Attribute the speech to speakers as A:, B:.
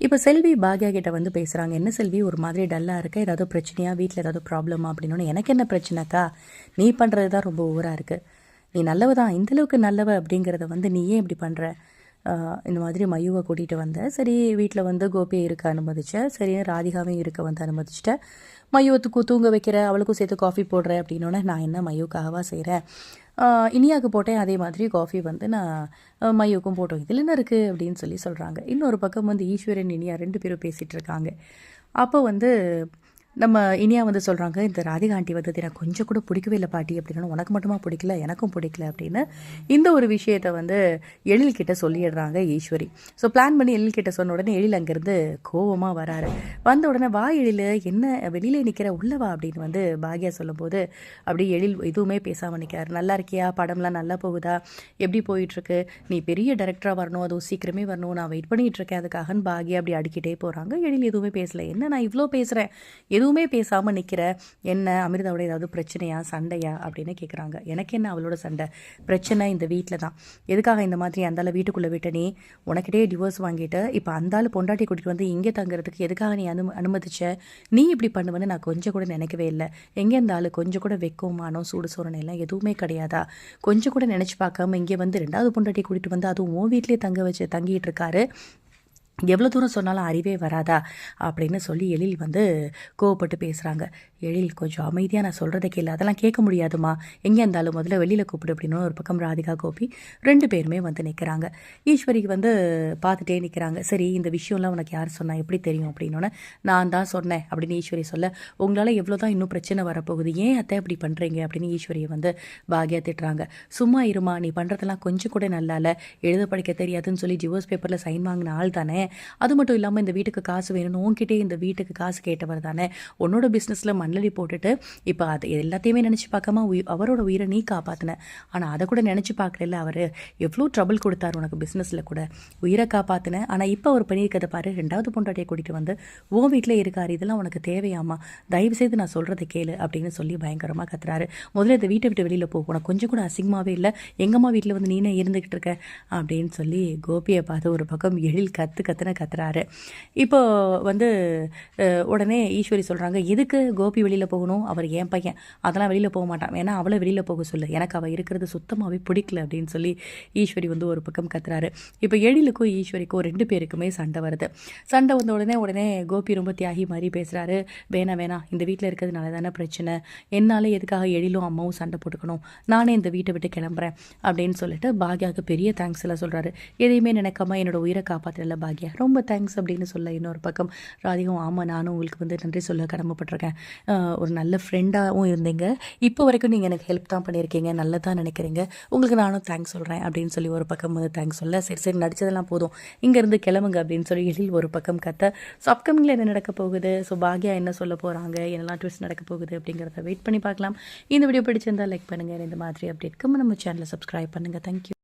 A: இப்போ செல்வி பாக்யா கிட்ட வந்து பேசுகிறாங்க என்ன செல்வி? ஒரு மாதிரி டல்லாக இருக்க. ஏதாவது பிரச்சனையா? வீட்டில் ஏதாவது ப்ராப்ளமா அப்படின்னு எனக்கு என்ன பிரச்சனைக்கா? நீ பண்ணுறது தான் ரொம்ப ஓவராக இருக்குது நீ நல்லவ தான் இந்தளவுக்கு நல்லவ அப்படிங்கிறத வந்து நீ ஏன் இப்படி பண்ணுற இந்த மாதிரி மயுவை கூட்டிகிட்டு வந்தேன். சரி வீட்டில் வந்து கோபியை இருக்க அனுமதித்தேன் சரி ராதிகாவையும் இருக்க வந்து அனுமதிச்சிட்டேன். மயுவத்துக்கு தூங்க வைக்கிற? அவளுக்கும் சேர்த்து காஃபி போடுறேன் அப்படின்னோடனே நான் என்ன மயுக்காகவா செய்கிறேன் இனியாவுக்கு போட்டேன். அதே மாதிரி காஃபி வந்து நான் மையோக்கும் போட்டோம். இதில் என்ன இருக்குது அப்படின்னு சொல்லி சொல்கிறாங்க இன்னொரு பக்கம் வந்து ஈஸ்வரன் இனியா ரெண்டு பேரும் பேசிகிட்டு இருக்காங்க. அப்போ வந்து நம்ம இனியா வந்து சொல்கிறாங்க இந்த ராதிகா ஆண்டி வந்து எனக்கு கொஞ்சம் கூட பிடிக்கவே இல்லை பாட்டி அப்படின்னா உனக்கு மட்டுமா பிடிக்கல எனக்கும் பிடிக்கல அப்படின்னு இந்த ஒரு விஷயத்தை வந்து எழில் கிட்ட சொல்லிடுறாங்க ஈஸ்வரி. ஸோ பிளான் பண்ணி எழில் கிட்ட சொன்ன உடனே எழில் அங்கேருந்து கோவமாக வராரு. வந்த உடனே வா எழில் என்ன வெளியில் நிற்கிற உள்ளவா அப்படின்னு வந்து பாக்யா சொல்லும்போது அப்படியே எழில் எதுவுமே பேசாமல் நிற்கிறார் நல்லா இருக்கியா? படம்லாம் நல்லா போகுதா? எப்படி போயிட்டுருக்கு? நீ பெரிய டேரக்டராக வரணும் அதுவும் சீக்கிரமே வரணும் நான் வெயிட் பண்ணிகிட்டு இருக்கேன் அதுக்காகன்னு பாக்யா அப்படி அடிக்கிட்டே போகிறாங்க எழில் எதுவுமே பேசலை. என்ன நான் இவ்வளோ பேசுகிறேன் எதுவுமே பேசாமல் நிற்கிற என்ன அமிர்தாவோட ஏதாவது பிரச்சனையா சண்டையா அப்படின்னு கேட்குறாங்க எனக்கு என்ன அவளோட சண்டை? பிரச்சனை இந்த வீட்டில் தான். எதுக்காக இந்த மாதிரி அந்தால வீட்டுக்குள்ளே விட்ட? நீ உனக்கிட்டே டிவோர்ஸ் வாங்கிட்டு இப்போ அந்தாலும் பொண்டாட்டி கூட்டிகிட்டு வந்து இங்கே தங்குறதுக்கு எதுக்காக நீ அனு அனுமதிச்ச? நீ இப்படி பண்ணுவேன்னு நான் கொஞ்சம் கூட நினைக்கவே இல்லை. எங்கே இருந்தாலும் கொஞ்சம் கூட வெக்கமானோ சூடு சோரணை எல்லாம் எதுவுமே கிடையாதா? கொஞ்சம் கூட நினச்சி பார்க்காம இங்கே வந்து ரெண்டாவது பொண்டாட்டி கூட்டிகிட்டு வந்து அதுவும் உன் வீட்லேயே தங்க வச்சு தங்கிட்டு இருக்காரு. எவ்வளோ தூரம் சொன்னாலும் அறிவே வராதா? அப்படின்னு சொல்லி எழில் வந்து கோவப்பட்டு பேசுகிறாங்க எழில் கொஞ்சம் அமைதியாக நான் சொல்கிறத கேள்வி அதெல்லாம் கேட்க முடியாதுமா எங்கே இருந்தாலும் முதல்ல வெளியில் கூப்பிடு அப்படின்னு ஒரு பக்கம் ராதிகா கோபி ரெண்டு பேருமே வந்து நிற்கிறாங்க ஈஸ்வரிக்கு வந்து பார்த்துட்டே நிற்கிறாங்க சரி இந்த விஷயம்லாம் உனக்கு யார் சொன்னால் எப்படி தெரியும் அப்படின்னோடனே நான் தான் சொன்னேன் அப்படின்னு ஈஸ்வரி சொல்ல உங்களால் எவ்வளோ தான் இன்னும் பிரச்சனை வரப்போகுது. ஏன் அத்தை இப்படி பண்ணுறீங்க அப்படின்னு ஈஸ்வரியை வந்து பாகியா திட்டுறாங்க. சும்மா இருமா நீ பண்ணுறதெல்லாம் கொஞ்சம் கூட நல்லா இல்லை. எழுத படிக்க தெரியாதுன்னு சொல்லி டிவோர்ஸ் பேப்பரில் சைன் வாங்கின ஆள் தானே. அது மட்டும் இல்லாமல் இந்த வீட்டுக்கு காசு வேணும்னு உன்கிட்டே இந்த வீட்டுக்கு காசு கேட்டவர் தானே. உன்னோட பிஸ்னஸில் மண்ணலி போட்டுட்டு இப்போ அது எல்லாத்தையுமே நினச்சி பார்க்காம உயி அவரோட உயிரை நீ காப்பாற்றின ஆனால் அதை கூட நினச்சி பார்க்கல அவர். எவ்வளோ ட்ரபிள் கொடுத்தார் உனக்கு பிஸ்னஸில் கூட. உயிரை காப்பாற்றின ஆனால் இப்போ அவர் பண்ணியிருக்கிறத பாரு. ரெண்டாவது பொண்டாட்டியை கூட்டிகிட்டு வந்து ஓ வீட்டில் இருக்கார். இதெல்லாம் உனக்கு தேவையாமா தயவு செய்து நான் சொல்கிறத கேளு அப்படின்னு சொல்லி பயங்கரமாக கத்துறாரு. முதல்ல இந்த வீட்டை விட்டு வெளியில் போ. உனக்கு கொஞ்சம் கூட அசிங்கமாகவே இல்லை. எங்கம்மா வீட்டில் வந்து நீனே இருந்துக்கிட்டு இருக்க? அப்படின்னு சொல்லி கோபியை பார்த்து ஒரு பக்கம் எழில் கற்று கற்று கத்துன கத்துறாரு. இப்போ வந்து உடனே ஈஸ்வரி சொல்கிறாங்க எதுக்கு கோபி வெளியில் போகணும்? அவர் என் பையன். அதெல்லாம் வெளியில் போக மாட்டான். ஏன்னா அவளை வெளியில் போக சொல்லு. எனக்கு அவள் இருக்கிறது சுத்தமாகவே பிடிக்கல. அப்படின்னு சொல்லி ஈஸ்வரி வந்து ஒரு பக்கம் கத்துறாரு. இப்போ எழிலுக்கும் ஈஸ்வரிக்கும் ரெண்டு பேருக்குமே சண்டை வருது. சண்டை வந்த உடனே உடனே கோபி ரொம்ப தியாகி மாதிரி பேசுகிறாரு வேணாம் வேணாம் இந்த வீட்டில் இருக்கிறதுனால தானே பிரச்சனை. என்னால் எதுக்காக எழிலும் அம்மாவும் சண்டை போட்டுக்கணும்? நானே இந்த வீட்டை விட்டு கிளம்புறேன். அப்படின்னு சொல்லிட்டு பாக்யாவுக்கு பெரிய தேங்க்ஸ் எல்லாம் சொல்கிறாரு எதையுமே நினைக்காம என்னோட உயிரை காப்பாற்றல பாக்யா. ரொம்ப ரொம்ப தேங்க்ஸ் அப்படின்னு சொல்ல இன்னொரு பக்கம் ராதிகம் ஆமாம் நானும் உங்களுக்கு வந்து நன்றி சொல்ல கடமைப்பட்டிருக்கேன். ஒரு நல்ல ஃப்ரெண்டாகவும் இருந்தீங்க. இப்போ வரைக்கும் நீங்கள் எனக்கு ஹெல்ப் தான் பண்ணியிருக்கீங்க. நல்லதாக நினைக்கிறீங்க. உங்களுக்கு நானும் தேங்க்ஸ் சொல்கிறேன் அப்படின்னு சொல்லி ஒரு பக்கம் வந்து தேங்க்ஸ் சொல்ல சரி சரி நடித்ததெல்லாம் போதும். இங்கேருந்து கிளம்புங்க அப்படின்னு சொல்லி எழில் ஒரு பக்கம் கத்த ஸோ அப்கமிங்கில் என்ன நடக்க போகுது? ஸோ பாக்யா என்ன சொல்ல போகிறாங்க என்னெல்லாம் ட்விஸ்ட் நடக்க போகுது? அப்படிங்கிறத வெயிட் பண்ணி பார்க்கலாம். இந்த வீடியோ பிடிச்சிருந்தால் லைக் பண்ணுங்கள் இந்த மாதிரி அப்டேட்க்கு நம்ம சேனலை சப்ஸ்கிரைப் பண்ணுங்கள் தேங்க்யூ